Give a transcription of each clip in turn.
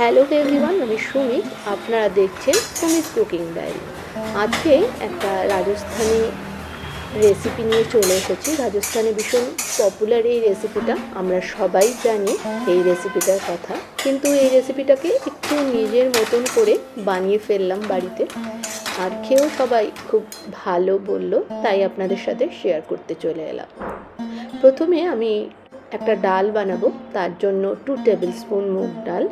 Hello everyone আমি সুমি আপনারা দেখছেন সুমিস কুকিং ডায়েরি। আজকে একটা রাজস্থানি রেসিপি নিয়ে চলে এসেছি। রাজস্থানে ভীষণ পপুলার এই রেসিপিটা আমরা সবাই জানি এই রেসিপিটার কথা। কিন্তু এই রেসিপিটাকে একটু নিজের মতন করে বানিয়ে ফেললাম বাড়িতে। আর খেয়েও সবাই খুব ভালো বলল, তাই আপনাদের সাথে শেয়ার করতে চলে এলাম। প্রথমে আমি একটা ডাল বানাবো, তার জন্য টু টেবিল স্পুন মুগ ডাল।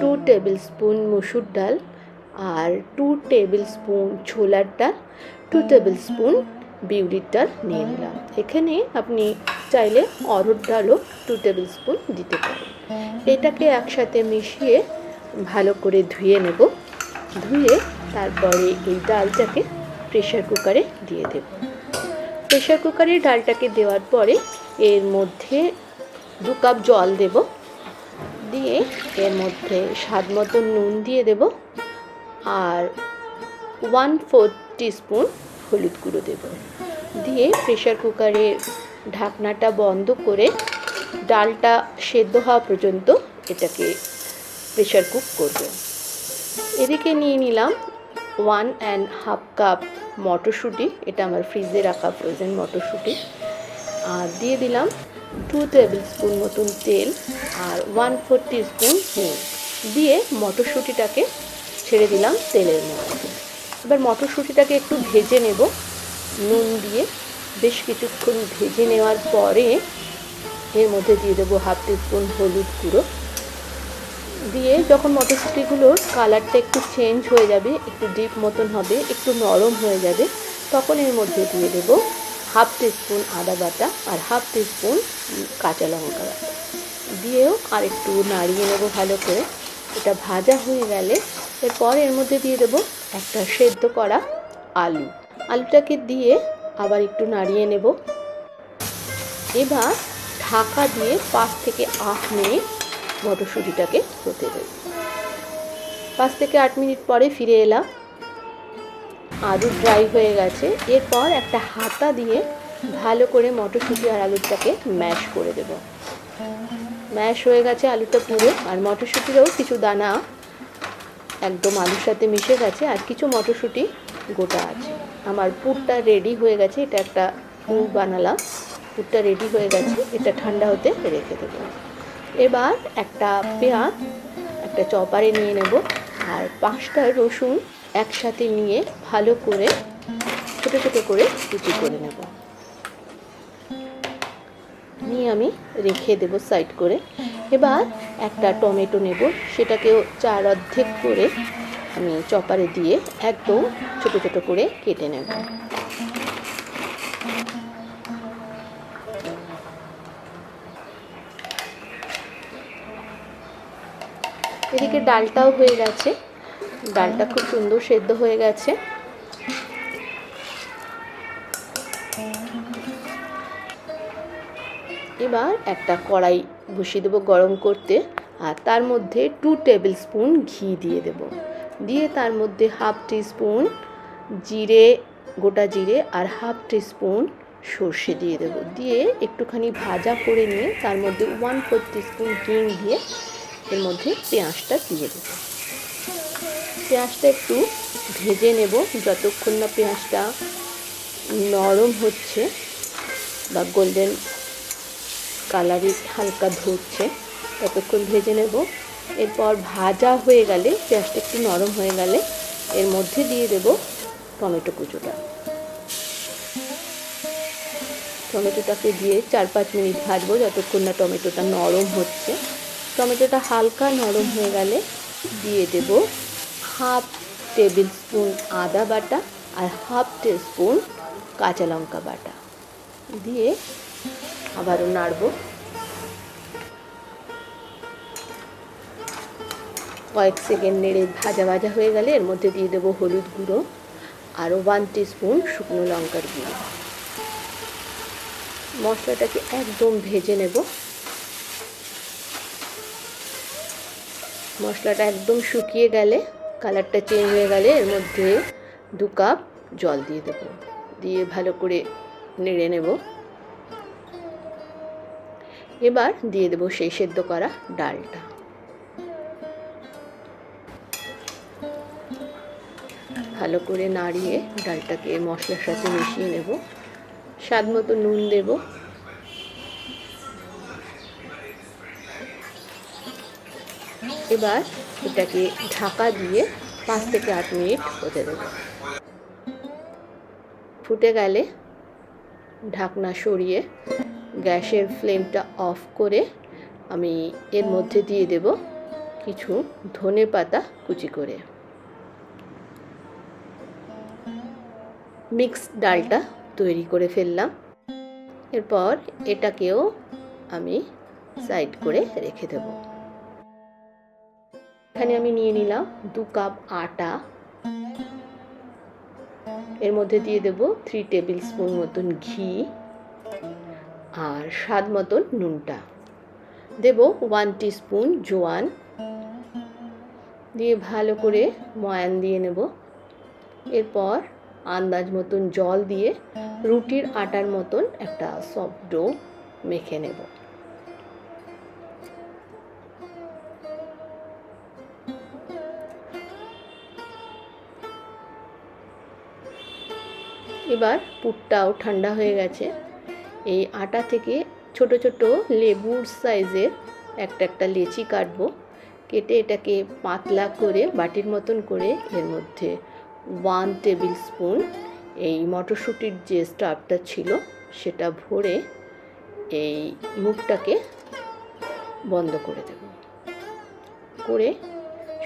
টু টেবিল স্পুন মুসুর ডাল আর টু টেবিল স্পুন ছোলার ডাল টু টেবিল স্পুন বিউলির ডাল নিয়ে নিলাম। এখানে আপনি চাইলে অরহর ডালও টু টেবিল স্পুন দিতে পারেন। এটাকে একসাথে মিশিয়ে ভালো করে ধুয়ে নেব। ধুয়ে তারপরে এই ডালটাকে প্রেশার কুকারে দিয়ে দেব। প্রেশার কুকারে ডালটাকে দেওয়ার পরে এর মধ্যে দু কাপ জল দেব। দিয়ে এর মধ্যে স্বাদ মতো নুন দিয়ে দেব আর ওয়ান ফোর টিস্পুন হলুদ গুঁড়ো দেব। দিয়ে প্রেশার কুকারের ঢাকনাটা বন্ধ করে ডালটা সেদ্ধ হওয়া পর্যন্ত এটাকে প্রেশার কুক করব। এদিকে নিয়ে নিলাম ওয়ান অ্যান্ড হাফ কাপ মটরশুঁটি, এটা আমার ফ্রিজে রাখা ফ্রোজেন মটরশুঁটি। আর দিয়ে দিলাম টু টেবিল স্পুন মতন তেল। আর ওয়ান ফোর স্পুন হিং দিয়ে মটরশুঁটিটাকে ছেড়ে দিলাম তেলের মধ্যে। এবার মটরশুঁটিটাকে একটু ভেজে নেব। নুন দিয়ে বেশ কিছুক্ষণ ভেজে নেওয়ার পরে এর মধ্যে দিয়ে দেবো হাফ স্পুন হলুদ গুঁড়ো। দিয়ে যখন মটরশুঁটিগুলোর কালারটা একটু চেঞ্জ হয়ে যাবে, একটু ডিপ মতন হবে, একটু নরম হয়ে যাবে, তখন এর মধ্যে দিয়ে দেবো হাফ টিস্পুন আদা বাটা আর হাফ টিস্পুন কাঁচা লঙ্কা বাটা। দিয়েও আর একটু নাড়িয়ে নেব ভালো করে। এটা ভাজা হয়ে গেলে এরপর এর মধ্যে দিয়ে দেবো একটা সেদ্ধ করা আলু। আলুটাকে দিয়ে আবার একটু নাড়িয়ে নেব। এবার ঢাকা দিয়ে পাঁচ থেকে আট মিনিট মটরশুঁটিটাকে হতে দেব। পাঁচ থেকে আট মিনিট পরে ফিরে এলাম। আলু ড্রাই হয়ে গেছে। এরপর একটা হাতা দিয়ে ভালো করে মটরশুঁটি আর আলুটাকে ম্যাশ করে দেব। ম্যাশ হয়ে গেছে আলুটা পুরো আর মটরশুঁটিরও কিছু দানা একদম আলুর সাথে মিশে গেছে, আর কিছু মটরশুঁটি গোটা আছে। আমার পুরটা রেডি হয়ে গেছে, এটা একটা পুর বানালাম, পুরটা রেডি হয়ে গেছে, এটা ঠান্ডা হতে রেখে দেবো। এবার একটা পেঁয়াজ, একটা চপারে নিয়ে নেব, আর পাঁচটা রসুন একসাথে নিয়ে ভালো করে, ছোটো ছোটো করে কুচি করে নেব। নিয়ে আমি রেখে দেব সাইড করে। এবার একটা টমেটো নেব, সেটাকেও চার অর্ধেক করে আমি চপারে দিয়ে একদম ছোটো ছোটো করে কেটে নেব। এদিকে ডালটাও হয়ে গেছে। ডালটা খুব সুন্দর সেদ্ধ হয়ে গেছে। এবার একটা কড়াই বসিয়ে দেবো গরম করতে আর তার মধ্যে টু টেবিল স্পুন ঘি দিয়ে দেব। দিয়ে তার মধ্যে হাফ স্পুন জিরে, গোটা জিরে আর হাফ স্পুন সর্ষে দিয়ে দেব। দিয়ে একটুখানি ভাজা করে নিয়ে তার মধ্যে ওয়ান ফোর স্পুন হিং দিয়ে এর মধ্যে পেঁয়াজটা দিয়ে দেবো। পেঁয়াজটা একটু ভেজে নেব যতক্ষণ না পেঁয়াজটা নরম হচ্ছে বা গোল্ডেন কালারে হালকা ধরছে। ততক্ষণ ভেজে নেব। এরপর ভাজা হয়ে গেলে পেঁয়াজটা একটু নরম হয়ে গেলে এর মধ্যে দিয়ে দেব টমেটো কুচোটা। টমেটোটাকে দিয়ে চার পাঁচ মিনিট ভাজবো যতক্ষণ না টমেটোটা নরম হচ্ছে। টমেটোটা হালকা নরম হয়ে গেলে দিয়ে দেব হাফ টেবিল স্পুন আদা বাটা আর হাফ স্পুন কাঁচা লঙ্কা বাটা। দিয়ে আবারও নাড়ব। কয়েক সেকেন্ড নেড়ে ভাজা ভাজা হয়ে গেলে এর মধ্যে দিয়ে দেবো হলুদ গুঁড়ো আর ওয়ান স্পুন শুকনো লঙ্কার গুঁড়ো। মশলাটাকে একদম ভেজে নেব। মশলাটা একদম শুকিয়ে গেলে, কালারটা চেঞ্জ হয়ে গেলে এর মধ্যে দু কাপ জল দিয়ে দেবো। দিয়ে ভালো করে নেড়ে নেব। এবার দিয়ে দেবো সেই সেদ্ধ করা ডালটা। ভালো করে নাড়িয়ে ডালটাকে মশলার সাথে মিশিয়ে নেব। স্বাদ মতো নুন দেব। এবার এটাকে ঢাকা দিয়ে পাঁচ থেকে আট মিনিট হতে দেব। ফুটে গেলে ঢাকনা সরিয়ে গ্যাসের ফ্লেমটা অফ করে আমি এর মধ্যে দিয়ে দেব কিছু ধনে পাতা কুচি করে। মিক্স ডালটা তৈরি করে ফেললাম। এরপর এটাকেও আমি সাইড করে রেখে দেব। এখানে আমি নিয়ে নিলাম দু কাপ আটা। এর মধ্যে দিয়ে দেব থ্রি টেবিল স্পুন মতন ঘি। আর স্বাদ মতন নুনটা। দেব ওয়ান স্পুন জোয়ান। দিয়ে ভালো করে ময়ান দিয়ে নেব। এরপর আন্দাজ মতন জল দিয়ে রুটির আটার মতন একটা সফট ডো মেখে নেব। এবার পুরটাও ঠান্ডা হয়ে গেছে। এই আটা থেকে ছোট ছোট লেবুর সাইজের একটা একটা লেচি কাটবো। কেটে এটাকে পাতলা করে বাটির মতন করে এর মধ্যে ওয়ান টেবিল স্পুন এই মটরশুঁটির যে স্টাফটা ছিল সেটা ভরে এই মুখটাকে বন্ধ করে দেব। করে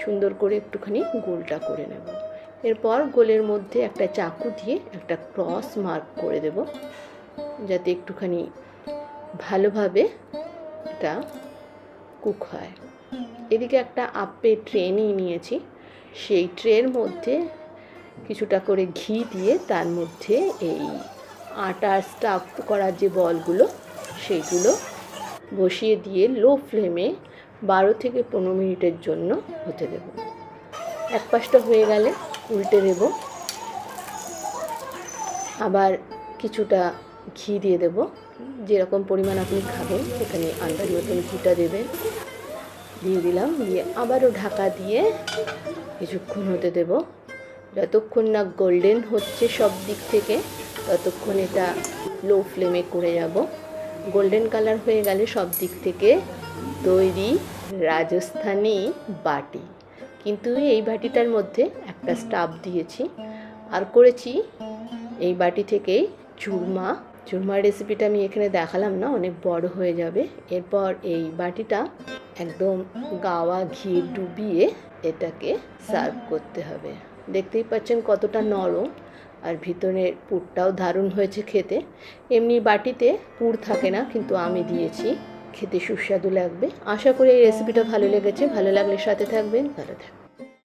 সুন্দর করে একটুখানি গোলটা করে নেব। এরপর গোলের মধ্যে একটা চাকু দিয়ে একটা ক্রস মার্ক করে দেব। যাতে একটুখানি ভালোভাবে এটা কুক হয়। এদিকে একটা আপে ট্রে নিয়ে নিয়েছি। সেই ট্রের মধ্যে কিছুটা করে ঘি দিয়ে তার মধ্যে এই আটার স্টাফ করার যে বলগুলো সেইগুলো বসিয়ে দিয়ে লো ফ্লেমে বারো থেকে পনেরো মিনিটের জন্য হতে দেব। এক পাশটা হয়ে গেলে উল্টে দেব। আবার কিছুটা ঘি দিয়ে দেব। যেরকম পরিমাণ আপনি খাবেন এখানে আন্দাজ মতন ঘিটা দেবেন। দিয়ে দিলাম, দিয়ে আবারও ঢাকা দিয়ে কিছুক্ষণ হতে দেব। যতক্ষণ না গোল্ডেন হচ্ছে সব দিক থেকে, ততক্ষণ এটা লো ফ্লেমে করে যাব। গোল্ডেন কালার হয়ে গেলে সব দিক থেকে তৈরি রাজস্থানি বাটি। কিন্তু এই বাটিটার মধ্যে একটা স্টাফ দিয়েছি। আর করেছি এই বাটি থেকেই চুরমা চুরমার রেসিপিটা আমি এখানে দেখালাম না, অনেক বড় হয়ে যাবে। এরপর এই বাটিটা একদম গাওয়া ঘি ডুবিয়ে এটাকে সার্ভ করতে হবে। দেখতেই পাচ্ছেন কতটা নরম আর ভিতরের পুরটাও দারুণ হয়েছে খেতে। এমনি বাটিতে পুর থাকে না, কিন্তু আমি দিয়েছি। খেতে সুস্বাদু লাগবে। আশা করি এই রেসিপিটা ভালো লেগেছে। ভালো লাগলে সাথে থাকবেন। ভালো থাকবেন।